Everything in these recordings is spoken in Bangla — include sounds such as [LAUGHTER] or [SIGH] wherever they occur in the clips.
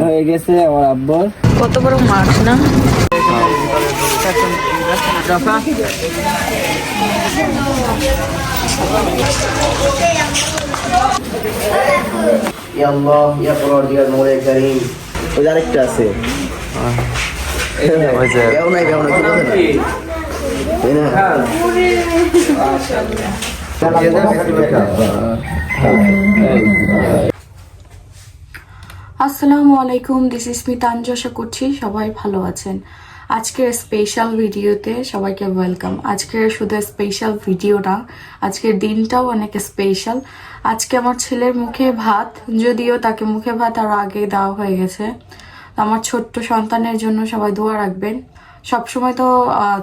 হয়ে গেছে আমার আব্বর। কত বড় মাছ না? ইয়া আল্লাহ ইয়া পরওয়ারদিগার নূরে কারীম। ওই আরেকটা আছে। ওই যে কেউ নাই কেউ নাই না? আসসালামু আলাইকুম দিস ইস মিতাঞ্জ আশা করছি সবাই ভালো আছেন। আজকের স্পেশাল ভিডিওতে সবাইকে ওয়েলকাম আজকের শুধু স্পেশাল ভিডিও না, আজকের দিনটাও অনেক স্পেশাল আজকে আমার ছেলের মুখে ভাত, যদিও তাকে মুখে ভাত আরও আগে দেওয়া হয়ে গেছে। আমার ছোট্ট সন্তানের জন্য সবাই দোয়া রাখবেন। সবসময় তো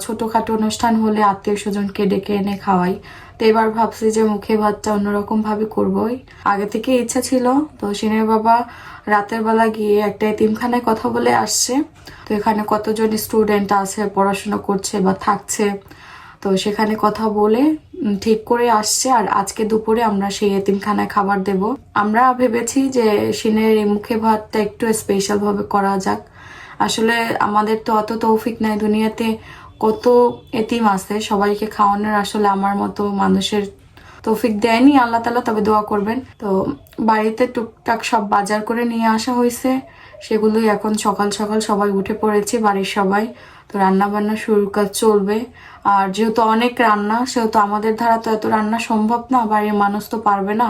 ছোটখাটো অনুষ্ঠান হলে আত্মীয় স্বজনকে ডেকে এনে খাওয়াই। তো এবার ভাবছি যে মুখে ভাতটা অন্যরকম ভাবে করবোই। আগে থেকে ইচ্ছা ছিল, তো সিনের বাবা রাতের বেলা গিয়ে একটা এতিমখানায় কথা বলে আসছে। তো এখানে কতজন স্টুডেন্ট আছে, পড়াশোনা করছে বা থাকছে, তো সেখানে কথা বলে ঠিক করে আসছে আর আজকে দুপুরে আমরা সেই এতিমখানায় খাবার দেব। আমরা ভেবেছি যে সিনের এই মুখে ভাতটা একটু স্পেশাল ভাবে করা যাক। আসলে আমাদের তো অত তৌফিক নাই দুনিয়াতে। কত এতিম আছে, সবাইকে খাওয়ানোর আসলে আমার মতো মানুষের তৌফিক দেয়নি, আল্লাহ তালা তবে দোয়া করবেন। তো বাড়িতে টুকটাক সব বাজার করে নিয়ে আসা হয়েছে, সেগুলোই এখন সকাল সকাল সবাই উঠে পড়েছে, বাড়ির সবাই। তো রান্নাবান্না শুরু কাজ চলবে। আর যেহেতু অনেক রান্না, সেহেতু আমাদের দ্বারা তো এত রান্না সম্ভব না, বাড়ির মানুষ তো পারবে না।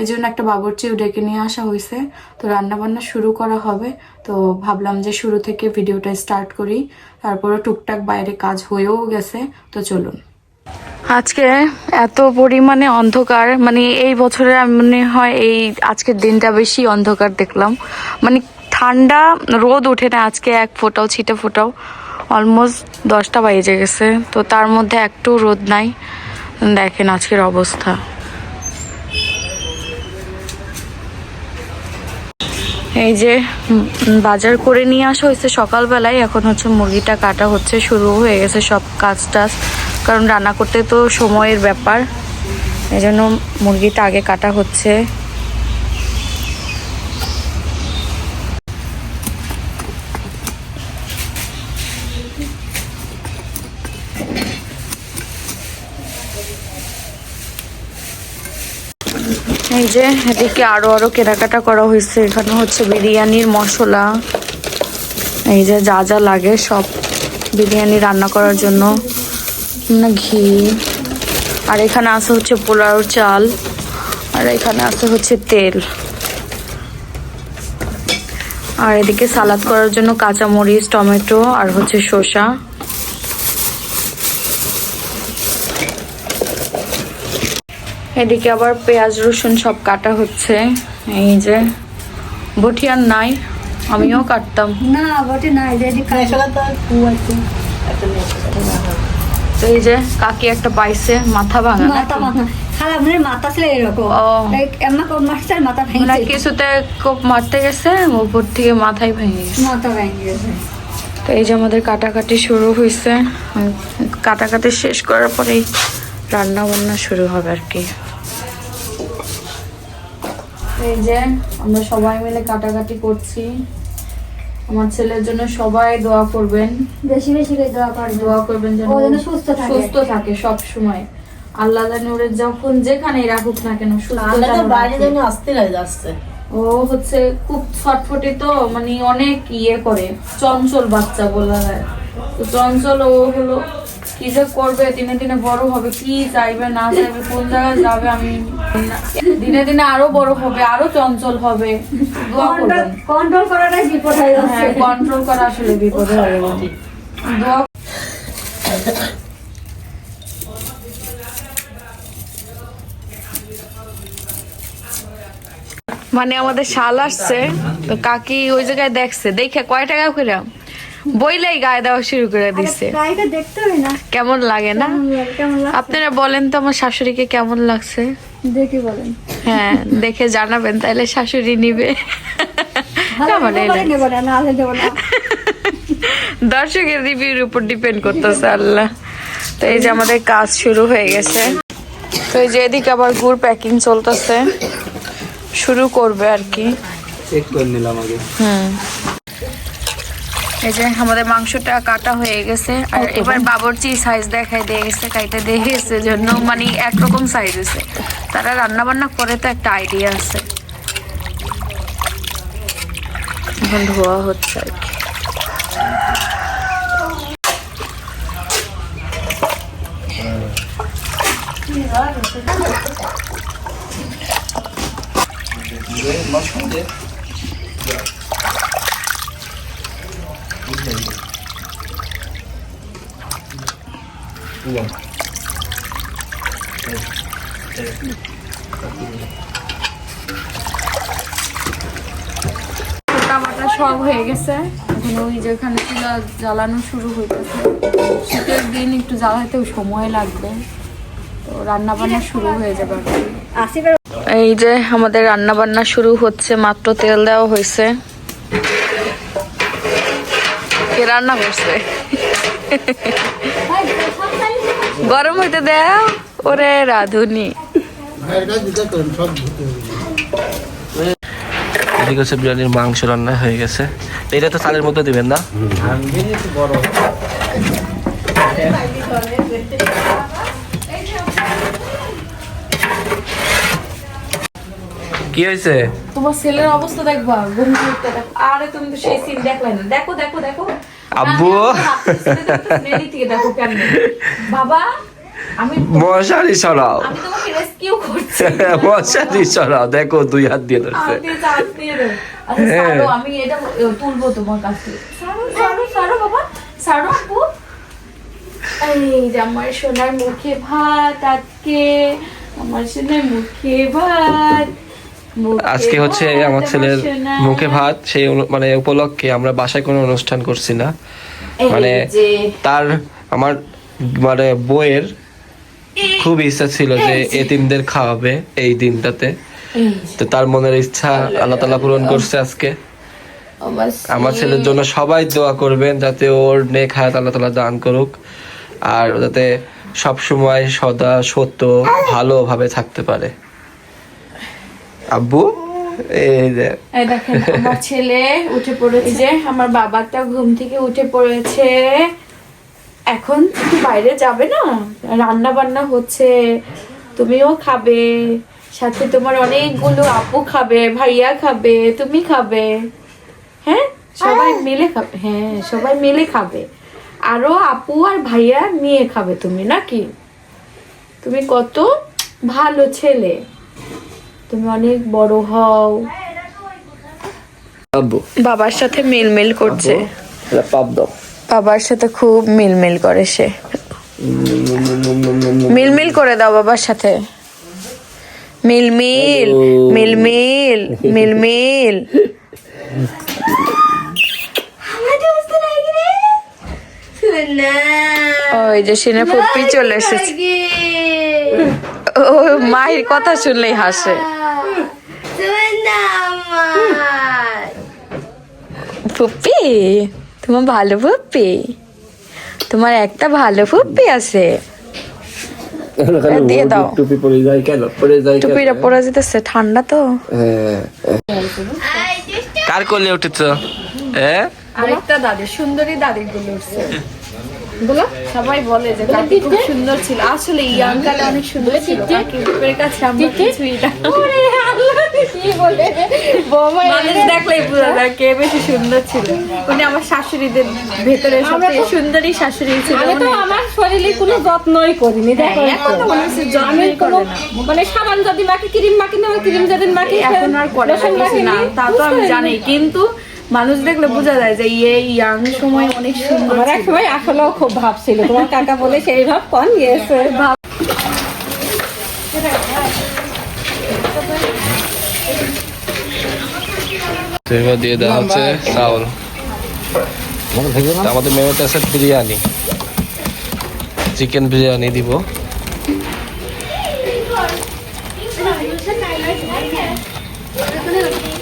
এই জন্য একটা বাবরচিও ডেকে নিয়ে আসা হয়েছে তো রান্না বান্না শুরু করা হবে। তো ভাবলাম যে শুরু থেকে ভিডিওটা স্টার্ট করি। তারপরে টুকটাক বাইরে কাজ হয়েও গেছে। তো চলুন। আজকে এত পরিমাণে অন্ধকার মানে এই বছরে মনে হয় এই আজকের দিনটা বেশি অন্ধকার দেখলাম। মানে ঠান্ডা, রোদ ওঠে না আজকে এক ফোটাও, ছিটে ফোটাও। অলমোস্ট দশটা বাজে গেছে। তো তার মধ্যে একটু রোদ নাই। দেখেন আজকের অবস্থা। এই যে বাজার করে নিয়ে আসা হয়েছে সকালবেলায়। এখন হচ্ছে মুরগিটা কাটা হচ্ছে, শুরু হয়ে গেছে সব কাজ টাজ। কারণ রান্না করতে তো সময়ের ব্যাপার। এই জন্য মুরগিটা আগে কাটা হচ্ছে এই যে এদিকে আরও আরও কেনাকাটা করা হয়েছে। এখানে হচ্ছে বিরিয়ানির মশলা। এই যে যা যা লাগে সব বিরিয়ানি রান্না করার জন্য। ঘি। আর এখানে আছে হচ্ছে পোলাও চাল। আর এখানে আছে হচ্ছে তেল। আর এদিকে সালাদ করার জন্য কাঁচামরিচ, টমেটো আর হচ্ছে শসা। এদিকে আবার পেঁয়াজ রসুন সব কাটা হচ্ছে। এই যে বটিয়ার নাই আমিও কাটতাম। না বটে তো তো এই যে কাকি একটা পাইছে মাথা ভাঙা মাথা মানে মাথা ছিল এরকম। ও। এই এমন কোন মাস্টার মাথা মানে ভেঙে কিছুতে খুব মারতে গেছে উপর থেকে মাথায় ভেঙে গেছে। মাথা ভেঙে গেছে। তো এই যে আমাদের কাটাকাটি শুরু হয়েছে। কাটাকাটি শেষ করার পরেই রান্না বান্না শুরু হবে আর কি। এই যে আমরা সবাই মিলে কাটাকাটি করছি। আমার ছেলের জন্য সবাই দোয়া করবেন। বেশি বেশি করে দোয়া করবে দোয়া করবেন যেন ও সুস্থ থাকে। সুস্থ থাকে সব সময় আল্লাহ জানে ওরে যখন যেখানেই রাখুক না কেন সুস্থ যেন বাইরে। জন্য আসতে লাগে যাচ্ছে। ও হচ্ছে খুব ছটফটে তো মানে অনেক ইয়ে করে। চঞ্চল বাচ্চা বলা যায়। তো চঞ্চল ও হলো কি যে করবে? দিনে দিনে বড় হবে। কি চাইবে না চাইবে কোন জায়গায় যাবে আমি দিনে দিনে আরও বড় হবে আরও চঞ্চল হবে। কন্ট্রোল করাটাই বিপদ হয়ে যাচ্ছে। হ্যাঁ কন্ট্রোল করা আসলে বিপদ হয়ে দোয়া মানে আমাদের শাল আসছে তো কাকি ওই জায়গায় দেখছে। দেখে কয় টাকা করে? বইলেই গায়ে দেওয়া শুরু করে না। কেমন লাগে না? আপনারা বলেন তো আমার শাশুড়িকে কেমন লাগছে? দেখি বলেন। হ্যাঁ দেখে জানাবেন তাহলে শাশুড়ি নিবে। দর্শকের রিভিউর উপর ডিপেন্ড করতেছে আল্লাহ। তো এই যে আমাদের কাজ শুরু হয়ে গেছে। তো এই যে এদিকে আবার গুড় প্যাকিং চলতেছে। শুরু করবে আর কি। চেক করে নিলাম আগে। হুম। এই যে আমাদের মাংসটা কাটা হয়ে গেছে। আর এবার বাবরচি সাইজ দেখাই দিয়ে গেছে কাইতে দিয়ে গেছে জন্য। মানে একরকম সাইজ হয়েছে তারা রান্না বান্না করে তো একটা আইডিয়া আছে। এখন ধোয়া হচ্ছে আর কি। টামাটা সব হয়ে গেছে। এখন ওই যেখানে চুলা জ্বালানো শুরু হইতেছে। শীতের দিন একটু জ্বালাতেও সময় লাগবে। তো রান্না বান্না শুরু হয়ে যাবে আর এই যে আমাদের রান্না বান্না শুরু হচ্ছে মাত্র তেল দেওয়া হয়েছে। কে রান্না করছে। গরম হইতে দেও ওরে রাধুনি। এদিকে হচ্ছে বিরিয়ানির মাংস রান্না হয়ে গেছে। এটা তো চালের মধ্যে দিবেন না? কি হয়েছে? তোমার ছেলের অবস্থা দেখবা ঘুম থেকে দেখো। আরে তুমি তো সেই সিন দেখলে না। দেখো দেখো দেখো। আব্বু। দেখো বাবা মশারি সরাও। [LAUGHS] মশারি সরাও। দেখো দুই হাত দিয়ে ধরছে। আচ্ছা, হ্যাঁ। আমি এটা তুলবো তোমার কাছে বাবা। আপু এই যে আমার সোনার মুখে ভাত আজকে। আমার সোনার মুখে ভাত। আজকে হচ্ছে আমার ছেলের মুখে ভাত সেই মানে উপলক্ষে আমরা বাসায় কোনো অনুষ্ঠান করছি না। মানে তার আমার মানে বইয়ের খুব ইচ্ছা ছিল যে এতিমদের খাওয়াবে এই দিনটাতে। তো তার মনের ইচ্ছা আল্লাহ তালা পূরণ করছে আজকে। আমার ছেলের জন্য সবাই দোয়া করবেন যাতে ওর নেক হায়াত আল্লাহ তালা দান করুক আর যাতে সব সময় সদা সত্য ভালোভাবে থাকতে পারে। আব্বু এই দেখেন আমার ছেলে উঠে পড়েছে। আমার বাবাটা ঘুম থেকে উঠে পড়েছে। এখন একটু বাইরে যাবে না? রান্না বান্না হচ্ছে তুমিও খাবে সাথে তোমার অনেকগুলো আপু খাবে ভাইয়া খাবে তুমি খাবে। হ্যাঁ? সবাই মিলে খাবে। হ্যাঁ সবাই মিলে খাবে। আরও আপু আর ভাইয়া নিয়ে খাবে তুমি নাকি? তুমি কত ভালো ছেলে। তুমি অনেক বড় হও। বাবার সাথে মিলমিল করছে। এটা পাপ দাও। বাবার সাথে খুব মিলমিল করে সে। মিলমিল করে দাও বাবার সাথে। মিলমিল মিলমিল মিলমিল। ওই যে সিনে ফুপি চলে এসেছে। ও মায়ের কথা শুনলেই হাসে। ফুপি? তোমার ভালো ফুপি? তোমার একটা ভালো ফুপি আছে। দিয়ে দাও। টুপি পরে যায় কেন? পরে যায় টুপিটা পরে যেতেছে ঠান্ডা তো। হ্যাঁ। কার কোলে উঠেছ? হ্যাঁ? আরেকটা দাদি সুন্দরী দাদি গুলো উঠছে। বলো? সবাই বলে যে কাকি খুব সুন্দর ছিল। আসলে ইয়াং কালে অনেক সুন্দর ছিল কাকি কাছে আমরা কিছুই না। মানুষ দেখলেই বোঝা যায় কে বেশি সুন্দর ছিল। উনি আমার শাশুড়িদের ভেতরে সবচেয়ে সুন্দরী শাশুড়ি ছিল আমি তো আমার শরীরে কোনো যত্নই করিনি। দেখো হ্যাঁ, এখন তো মনে হচ্ছে যত্নই করে না। মানে সাবান যদি মাখি ক্রিম মাখি না ক্রিম যদি মাখি এখন আর করে না তা তো আমি জানি। কিন্তু মানুষ দেখলে বোঝা যায় যে ইয়ে ইয়াং সময় অনেক সুন্দর এক সময় আসলেও খুব ভাব ছিল। তোমার কাকা বলে সেই ভাব গিয়েছে। ভাব। এবার দিয়ে দেওয়া হচ্ছে চাউল। আমাদের মেনুতে আছে বিরিয়ানি। চিকেন বিরিয়ানি দিব।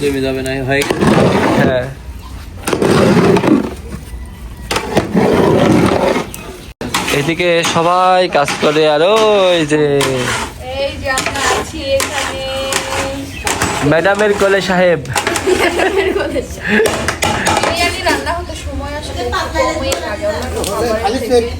জমে যাবে না হয়ে হ্যাঁ। এদিকে সবাই কাজ করে আর ওই যে এই যে আমরা আছি এখানে। ম্যাডামের কোলে সাহেব। বিরিয়ানি রান্না হতে সময় আসলে একটু কমই লাগে অন্যান্য খাবারের থেকে।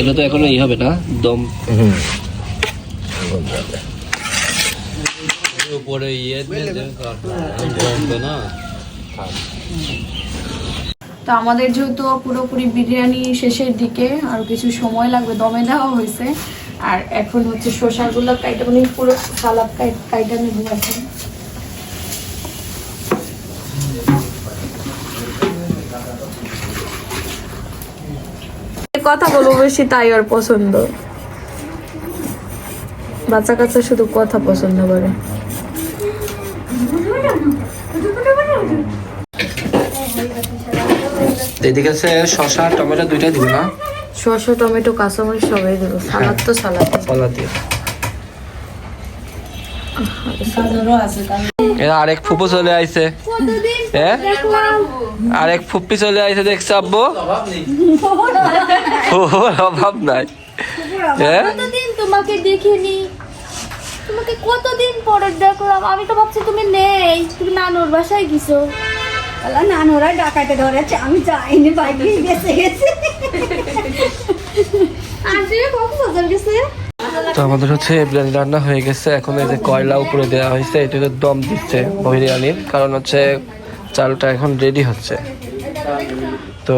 এটা তো এখনও ই হবে না দম। উপরে ইয়ে না। তো আমাদের যেহেতু পুরোপুরি বিরিয়ানি শেষের দিকে আর কিছু সময় লাগবে দমে দেওয়া হয়েছে। আর এখন হচ্ছে শসাগুলো কাইটা মানে পুরো সালাদ কাইটা নেব এখন কথা বলব বেশি তাই আর পছন্দ। বাচ্চা কাচ্চা শুধু কথা পছন্দ করে। এদিকে আছে শসা টমেটো দুইটাই দিব না? শসা টমেটো কাঁচামরিচ সবাই দেবো। সালাদ তো সালাদ। সালাদ আরেক ফুপু চলে আইছে। হ্যাঁ আরেক ফুপ্পি চলে আইছে দেখছ আব্বু? ফুপুর অভাব নাই। হ্যাঁ তোমাকে দেখিনি? তোমাকে কতদিন পরে দেখলাম? আমি তো ভাবছি তুমি নেই। তুমি নানুর বাসায় গেছো। আল্লাহ নানুরা ডাকাতে ধরেছে। আমি যাইনি বাইকে গেছে গেছে। আন্টি কক্সবাজার গেছে? তো আমাদের হচ্ছে বিরিয়ানি রান্না হয়ে গেছে। এখন এই যে কয়লা উপরে দেওয়া হয়েছে এটাতে দম দিচ্ছে বিরিয়ানির কারণ হচ্ছে চালটা এখন রেডি হচ্ছে। তো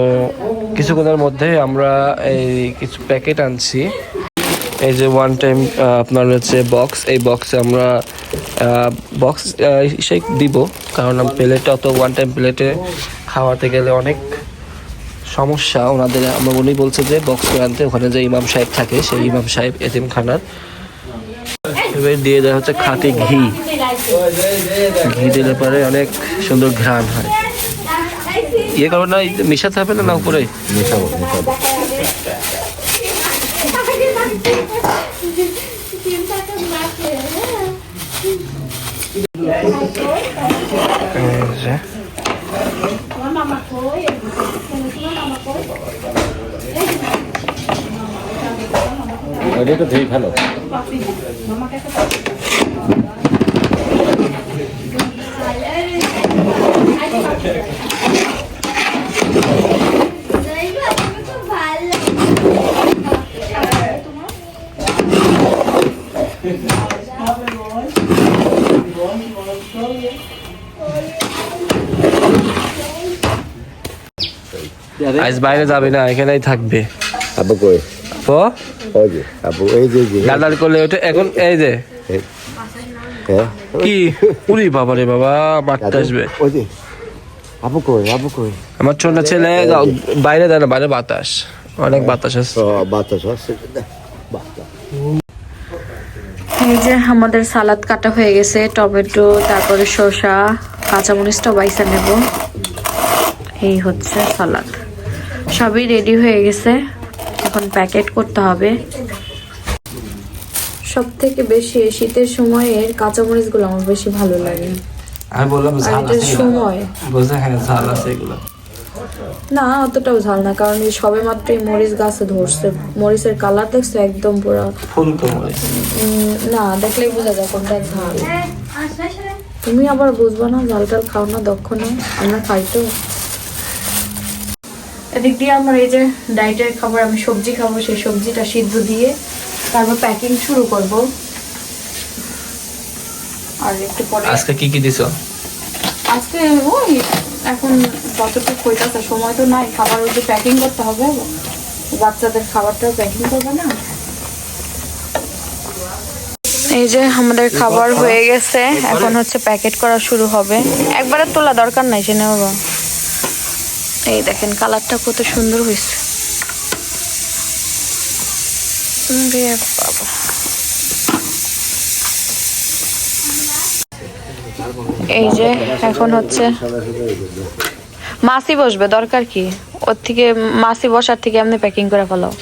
কিছুক্ষণের মধ্যে আমরা এই কিছু প্যাকেট আনছি। এই যে ওয়ান টাইম আপনার হচ্ছে বক্স এই বক্সে আমরা বক্স সে দিব, কারণ প্লেটে অত ওয়ান টাইম প্লেটে খাওয়াতে গেলে অনেক সমস্যা ওনাদের, আমরা উনি বলছে যে বক্স আনতে ওখানে যে ইমাম সাহেব থাকে, সেই ইমাম সাহেব এতিম খানার। এবার দিয়ে দেওয়া হচ্ছে খাঁটি ঘি। ঘি দিলে পরে অনেক সুন্দর ঘ্রাণ হয়। ইয়ে করব না মিশাতে হবে না উপরে? এই এটা ঠিক ভালো আজ বাইরে যাবে না এখানেই থাকবে। আবু কই? তো ওই যে আবু এই যে করলে ওটা এখন এই যে। হ্যাঁ কি? বাবা রে বাবা বাড়তে আসবে। ওই যে আবু কই আবু কই? আমার ছোট ছেলে বাইরে না বাইরে বাতাস। অনেক বাতাস আছে। বাতাস আছে এই যে আমাদের সালাদ কাটা হয়ে গেছে টমেটো তারপরে শসা কাঁচামরিচটা বাইসা নেব। এই হচ্ছে সালাদ। সবই রেডি হয়ে গেছে। এখন প্যাকেট করতে হবে। সব থেকে বেশি এই শীতের সময়ের কাঁচামরিচগুলো আমার বেশি ভালো লাগে। আমি বললাম ঝাল আছে সময়। বলছে হ্যাঁ ঝাল আছে এগুলো। না অতটাও ঝাল না কারণ এই সবে মাত্র এই মরিচ গাছে ধরছে। মরিচের কালার দেখছ একদম পুরো ফুল কোমরে উম, না দেখলেই বোঝা যায় কোনটা ঝাল। তুমি আবার বুঝব না ঝাল টাল খাও না দক্ষ না। আমরা খাই তো। এদিক দিয়ে আমার এই যে ডায়েটের খাবার আমি সবজি খাব সেই সবজিটা সিদ্ধ দিয়ে তারপর প্যাকিং শুরু করব। আর একটু পরে আজকে কি কি দিছো? আজকে ওই এখন কতটুকু হইতেছে সময় তো নাই খাবার ওই যে প্যাকিং করতে হবে। বাচ্চাদের খাবারটা প্যাকিং করবে না। এই যে আমাদের খাবার হয়ে গেছে এখন হচ্ছে প্যাকেট করা শুরু হবে। একবারে তোলা দরকার নাই সে বাবা এই দেখেন কালারটা কত সুন্দর হয়েছে। এই যে এখন হচ্ছে মাসি বসবে দরকার কি? ওর থেকে মাসি বসার থেকে এমনি প্যাকিং করে ফেলাও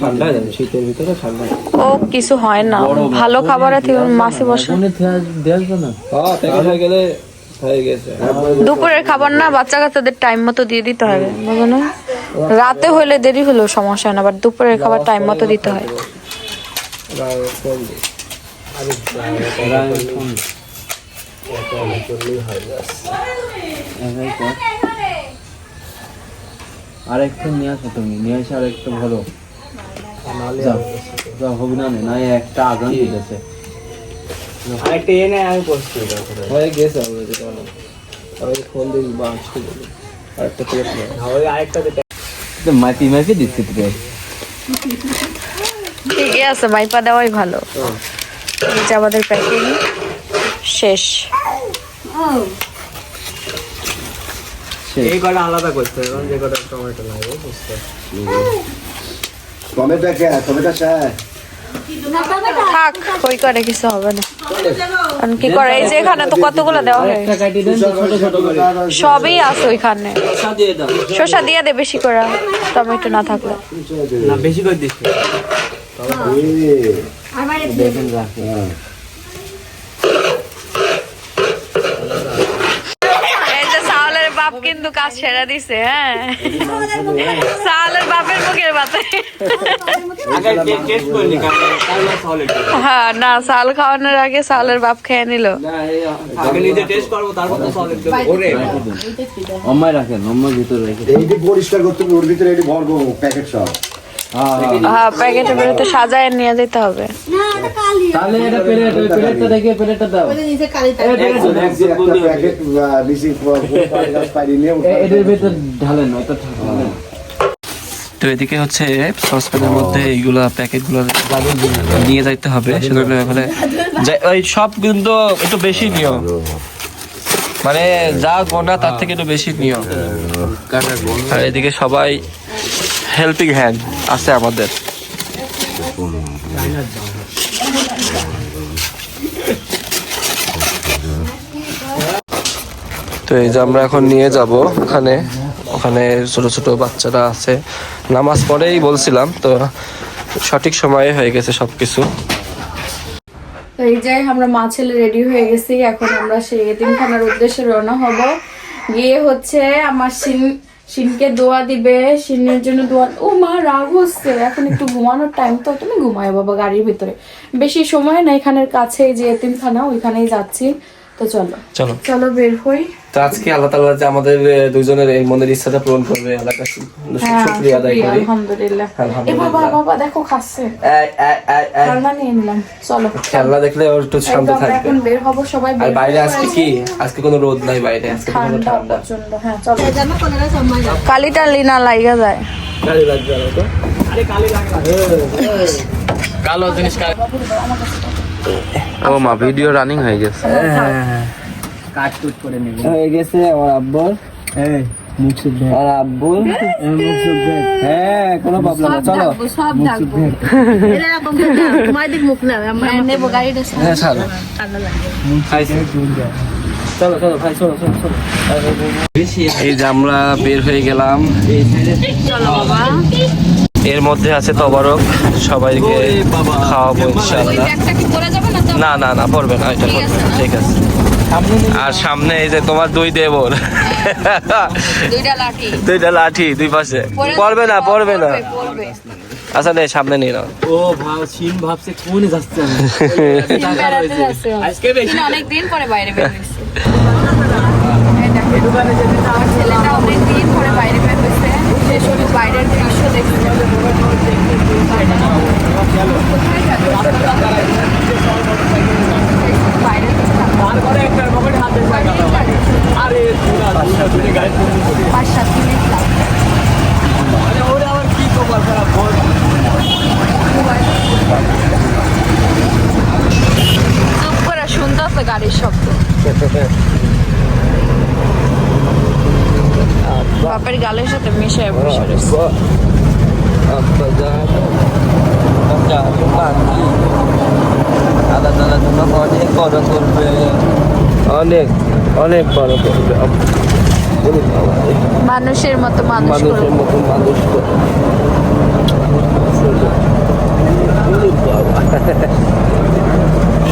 ঠান্ডা যাবে শীতের ভিতরে ঠান্ডা ও কিছু হয় না। ভালো খাবার থেকে মাসি বসে। দুপুরের খাবার না বাচ্চা কাচ্চাদের টাইম মতো দিয়ে দিতে হবে বুঝো না রাতে হলে দেরি হলেও সমস্যা হয় না বাট দুপুরের খাবার টাইম মতো দিতে হয়। আরেকটা নিয়ে আসো তুমি নিয়ে এসে আরেকটা ভালো যাও হবে না একটা আগাম দিতেছে। আরেকটা এনে আমি পোস্ট করে দেবো হয়ে গেছে অলরেডি ফোন আরেকটা প্লেট মাটি মাটি দিচ্ছি তো ঠিকই আছে মাইপা দেওয়াই ভালো। আমাদের প্যাকিং শেষ। এই কটা আলাদা করতে হবে যে কটা টমেটো লাগবে বুঝতে টমেটো কে টমেটো থাক ওই করে কিছু হবে না। কারণ কি করে? এই যে এখানে তো কতগুলো দেওয়া হয় সবই আছে ওইখানে। শসা দিয়ে দে বেশি করে টমেটো না থাকলে। না বেশি করে দিচ্ছি দেখেন রাখে এই যে সাওলের বাপ কিন্তু কাজ সেরা দিছে হ্যাঁ। সালের বাপের মুখের বাতে হ্যাঁ না সাল খাওয়ানোর আগে সালের বাপ খেয়ে নিল। অম্মায় রাখেন অম্মার ভিতরে রেখে এইটি পরিষ্কার করতে ওর ভিতরে এটি ভরবো প্যাকেট সব। হ্যাঁ প্যাকেটে বেরোতে সাজায় নিয়ে যেতে হবে। তাহলে এটা প্লেট ওই প্লেটটা দেখে প্লেটটা দাও। একটা প্যাকেট বেশি পাইনি নিয়ে এটার ভিতর ঢালেন ওটা ঢালেন। তো এদিকে হচ্ছে সসপ্যানের মধ্যে এইগুলা প্যাকেটগুলো নিয়ে যাইতে হবে। সেজন্য এখানে ওই সব কিন্তু একটু বেশি নিয়ম মানে যা গোনা তার থেকে একটু বেশি নিয়ম আর এদিকে সবাই হেল্পিং হ্যান্ড আছে আমাদের। তো এই যে আমরা এখন নিয়ে যাব ওখানে। ওখানে ছোট ছোট বাচ্চারা আছে। নামাজ পড়েই বলছিলাম, তো সঠিক সময়ে হয়ে গেছে সবকিছু। তো এই যে আমরা মা ছেলে রেডি হয়ে গেছি, এখন আমরা সেই এতিমখানার উদ্দেশ্যে রওনা হব। গিয়ে হচ্ছে আমার সিন সিনকে দোয়া দিবে, শিনের জন্য দোয়া ও মা রাগ হচ্ছে, এখন একটু ঘুমানোর টাইম তো, তুমি ঘুমায় বাবা গাড়ির ভিতরে। বেশি সময় না এখানের কাছে যে এতিমখানা, ওইখানেই যাচ্ছি। তো চলো। চলো। চলো বের হই। তো আজকে আল্লাহ তাআলা যে আমাদের দুইজনের এই মনের ইচ্ছাটা পূরণ করবে আল্লাহ কাছে হ্যাঁ শুকরিয়া আদায় করি। আলহামদুলিল্লাহ। এ বাবা বাবা দেখো খাচ্ছে। খেলনা নিয়ে নিলাম। চলো। খেলনা দেখলে ওর একটু শান্ত থাকবে। এখন বের হব সবাই আর বাইরে। আজকে কি? আজকে কোনো রোদ নাই বাইরে আজকে কোনো ঠান্ডা ঠান্ডা। হ্যাঁ চলো। কালিটা লিনা লাইগা যায়। গাড়ি লাগবে না তো কালো জিনিস ও মা ভিডিও রানিং হয়ে গেছে। কাট কুট করে নেবে। হয়ে গেছে আমার আব্বর। এই মুখ সুখ আর আব্বুর। মুখ সুখ হ্যাঁ কোনো প্রবলেম না চলো। সব ডাকবো। এরকম তোমার দিক মুখ না আমরা নেব গাড়িটা হ্যাঁ ছাড়ো। চলো চলো ভাই চলো চলো চলো। এই যে আমরা বের হয়ে গেলাম। এর মধ্যে আছে তবারক সবাইকে খাওয়াবো যাবে না না না পড়বে না এটা ঠিক আছে আর সামনে এই যে তোমার দুই দেবর। দুইটা লাঠি। দুই পাশে। পড়বে না পড়বে না। আচ্ছা নে সামনে নিয়ে নাও। ও ভাব সিন ভাবছে কোনে যাচ্ছে। [LAUGHS] আজকে বেশি অনেক দিন পরে বাইরে বের হয়েছে। আমার ছেলেটা অনেক দিন পরে বাইরে শুধু বাইরের দৃশ্য গাড়ি পাঁচ সাত মিনিট লাগবে ওরা আবার কি কপাল খারাপ চুপ করে শুনতেছে গাড়ির শব্দ। সাথে মিশে বসে রয়েছে। অনেক বড় করবে। অনেক অনেক বড় করবে। মানুষের মতো মানুষ মানুষের মতো মানুষ।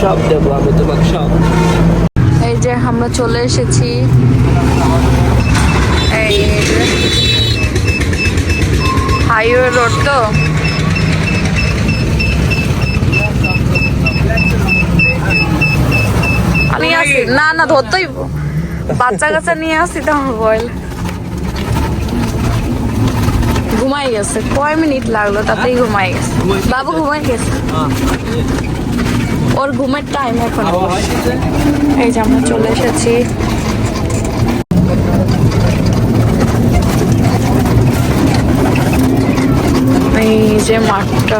সব দেবো আমি তোমাকে সব। এই যে আমরা চলে এসেছি। এই হাইওয়ে রোড তো। আমি আসি? না না, ধরতেই বাচ্চা কাচ্চা নিয়ে আসি তো আমার বয়েল ঘুমাই গেছে, কয় মিনিট লাগল তাতেই ঘুমাই গেছে। বাবু ঘুমাই গেছে? ওর ঘুমের টাইম এখন। এই যে আমরা চলে এসেছি এই যে মাঠটা।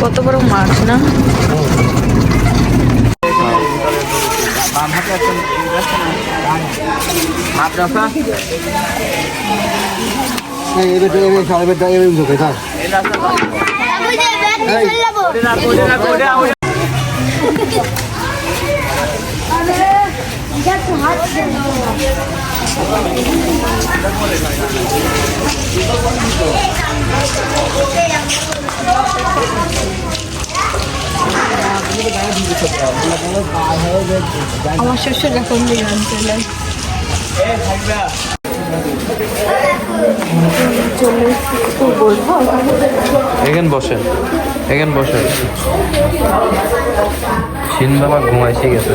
কত বড় মাঠ না? এবার আমার শ্বশুর এখন বিমান চলে। এখানে বসেন এখানে বসেন। সিনবাবা ঘুমাইছে গেছে।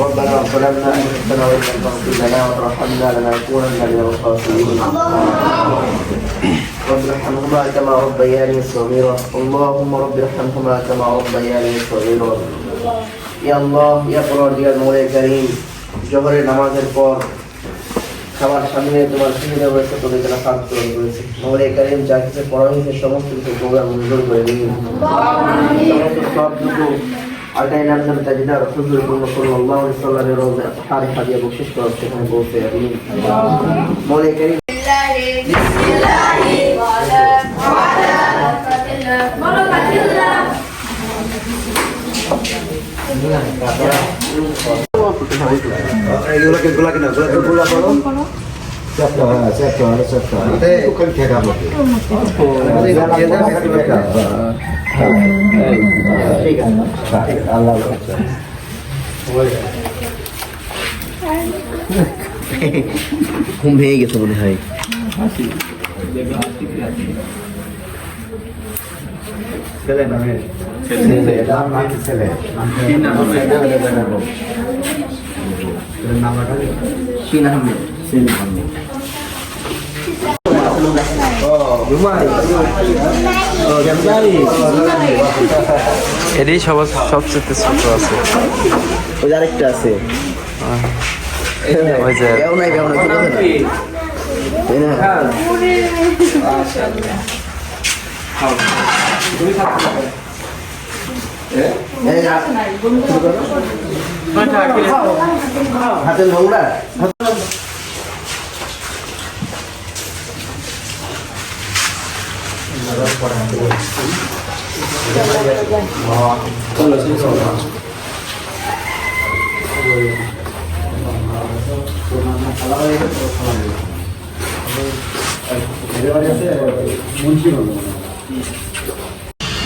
ربنا ظلمنا انفسنا وان لم تغفر لنا وترحمنا لنكونن من الخاسرين رب ارحمهما كما ربياني صغيرا اللهم رب ارحمهما كما ربياني صغيرا يا الله يا قرآن يا نور كريم জোহরের নামাজের পর খাবার সামনে তোমার সুবিধা রয়েছে তোদের জন্য খাত পূরণ করেছে নবরে কারিম যা কিছু পড়া হয়েছে সমস্ত কিছু প্রোগ্রাম মঞ্জুর করে দিন সমস্ত সবটুকু আল্লাহ নাম নাম তাজিদা রসুল করুন আল্লাহ সাল্লামের রোজা হারি হাদিয়া বকশিস করো সেখানে বলতে আপনি মনে এগুলোকে গোলা করো। ঠেকা বসে ঠিক আছে আল্লাহ ঘুম ভেঙে গেছে মনে হয় ছেলে না ছেলে নাম নাম ছেলে আহমেদ আহমেদ এটাই সবার সবচেয়ে ছোট আছে ওই আরেকটা আছে ওই যে কেউ নাই কেউ নাই ঠিক আছে না? তাই না? এই না- শুরু হাতে নোংরা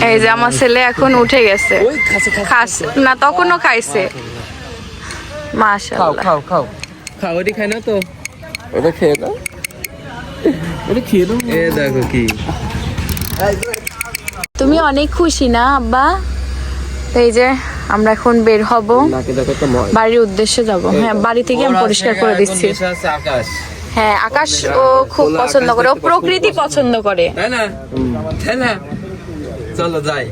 এই যে আমার ছেলে এখন উঠে গেছে। খাস না তখনও খাইছে। খাও মাশাআল্লাহ। খাও খাও। খাও ওটি খাই না তো। ওটা খেয়ে নাও। ওটা খেয়ে নাও। এ দেখো কি। তুমি অনেক খুশি না আব্বা এই যে আমরা এখন বের হব বাড়ির উদ্দেশ্যে যাব হ্যাঁ বাড়ি থেকে আমি পরিষ্কার করে দিচ্ছি হ্যাঁ আকাশ ও খুব পছন্দ করে ও প্রকৃতি পছন্দ করে চলো যাই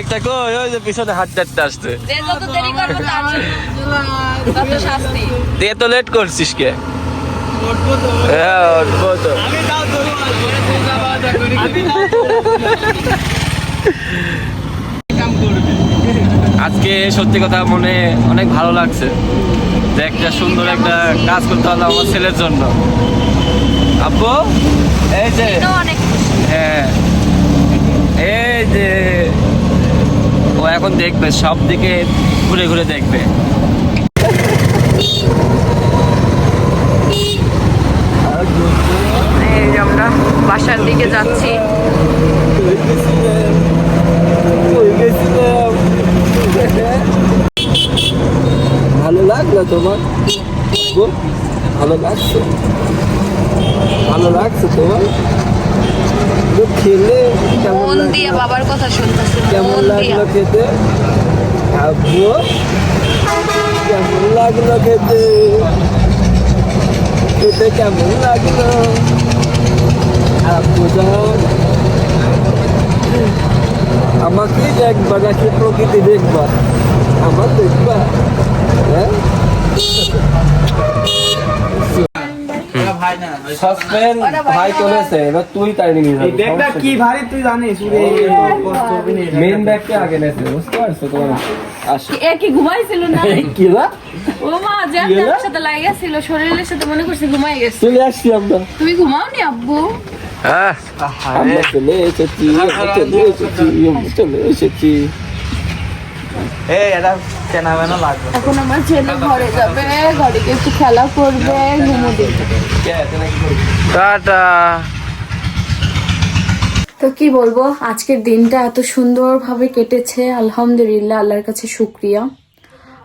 আরেকটা কই ওই যে পিছনে হাঁটতে হাঁটতে আসছে। দিয়ে তো লেট করছিস কে? হ্যাঁ উঠবো তো। আজকে সত্যি কথা মনে অনেক ভালো লাগছে যে একটা সুন্দর একটা কাজ করতে পারলাম আমার ছেলের জন্য। আব্বু এই যে। হ্যাঁ। এই যে। ও এখন দেখবে সব দিকে ঘুরে ঘুরে দেখবে। আমরা বাসার দিকে যাচ্ছি। ভালো লাগল তোমার? ভালো লাগছে? ভালো লাগছে তোমার? তো খেলে কেমন মন দিয়ে বাবার কথা শুনতেছি কেমন লাগল খেতে? আব্বু কেমন লাগল খেতে? খেতে কেমন লাগল? যান আমাকে দেখবা নাকি প্রকৃতি দেখবা। আমার দেখবা। হ্যাঁ? সসপেন ভাই চলেছে এবার তুই তাই নিয়ে যাবি ব্যাগটা কি ভারী তুই জানিস মেন ব্যাগটা আগে নেছে বুঝতে পারছ তোমার এ কি ঘুমাইছিল না? কি না ও মা যে আপনার সাথে লাগিয়েছিল শরীরের সাথে মনে করছি ঘুমাই গেছে। চলে আসছি আমরা। তুমি ঘুমাওনি আব্বু? আমরা চলে এসেছি চলে এসেছি চলে এসেছি। এই এটা কেনা বেনা লাগবে। এখন আমার ছেলে ঘরে যাবে ঘরে গিয়ে একটু খেলা করবে ঘুমো দিবে টাটা। তো কি বলব আজকের দিনটা এত সুন্দরভাবে কেটেছে আলহামদুলিল্লাহ আল্লাহর কাছে শুক্রিয়া।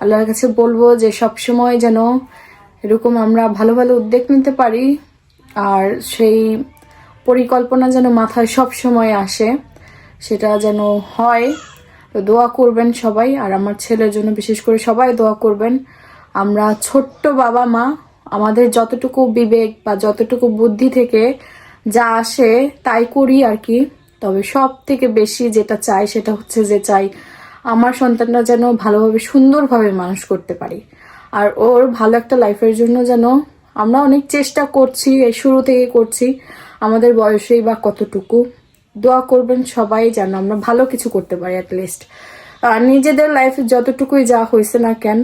আল্লাহর কাছে বলব যে সব সময় যেন এরকম আমরা ভালো ভালো উদ্যোগ নিতে পারি আর সেই পরিকল্পনা যেন মাথায় সব সময় আসে সেটা যেন হয়। তো দোয়া করবেন সবাই, আর আমার ছেলের জন্য বিশেষ করে সবাই দোয়া করবেন। আমরা ছোট্ট বাবা মা, আমাদের যতটুকু বিবেক বা যতটুকু বুদ্ধি থেকে যা আসে তাই করি আর কি। তবে সব থেকে বেশি যেটা চাই সেটা হচ্ছে যে চাই আমার সন্তানরা যেন ভালোভাবে, সুন্দরভাবে মানুষ করতে পারি। আর ওর ভালো একটা লাইফের জন্য যেন আমরা অনেক চেষ্টা করছি, এই শুরু থেকে করছি, আমাদের বয়সেই বা কতটুকু। দোয়া করবেন সবাই যেন আমরা ভালো কিছু করতে পারি অ্যাটলিস্ট আর নিজেদের লাইফে যতটুকুই যা হয়েছে না কেন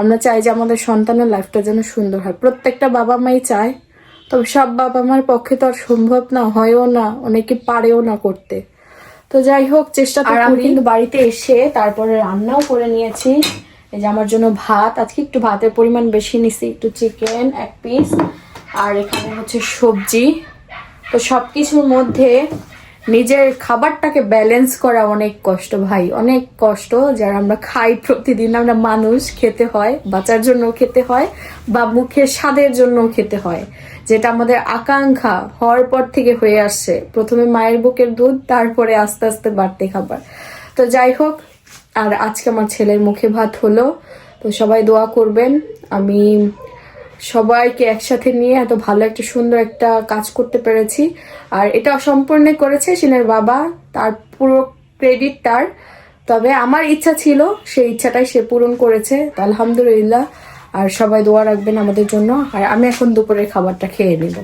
আমরা চাই যে আমাদের সন্তানের লাইফটা যেন সুন্দর হয়। প্রত্যেকটা বাবা মাই চায় তবে সব বাবা মার পক্ষে তো আর সম্ভব না হয়ও না অনেকে পারেও না করতে। তো যাই হোক চেষ্টা তো আমি কিন্তু বাড়িতে এসে তারপরে রান্নাও করে নিয়েছি। এই যে আমার জন্য ভাত আজকে একটু ভাতের পরিমাণ বেশি নিছি একটু চিকেন এক পিস আর এখানে হচ্ছে সবজি। তো সব কিছুর মধ্যে নিজের খাবারটাকে ব্যালেন্স করা অনেক কষ্ট ভাই। অনেক কষ্ট যারা আমরা খাই প্রতিদিন, আমরা মানুষ খেতে হয়, বাঁচার জন্য খেতে হয় বা মুখের স্বাদের জন্য খেতে হয়। যেটা আমাদের আকাঙ্ক্ষা হওয়ার পর থেকে হয়ে আসছে। প্রথমে মায়ের বুকের দুধ, তারপরে আস্তে আস্তে বাড়তে খাবার। তো যাই হোক, আর আজকে আমার ছেলের মুখে ভাত হলো। তো সবাই দোয়া করবেন। আমি সবাইকে একসাথে নিয়ে এত ভালো একটা সুন্দর একটা কাজ করতে পেরেছি। আর এটা সম্পূর্ণ করেছে সিনের বাবা, তার পুরো ক্রেডিট তার। তবে আমার ইচ্ছা ছিল, সেই ইচ্ছাটাই সে পূরণ করেছে। আলহামদুলিল্লাহ। আর সবাই দোয়া রাখবেন আমাদের জন্য। আর আমি এখন দুপুরের খাবারটা খেয়ে নিব।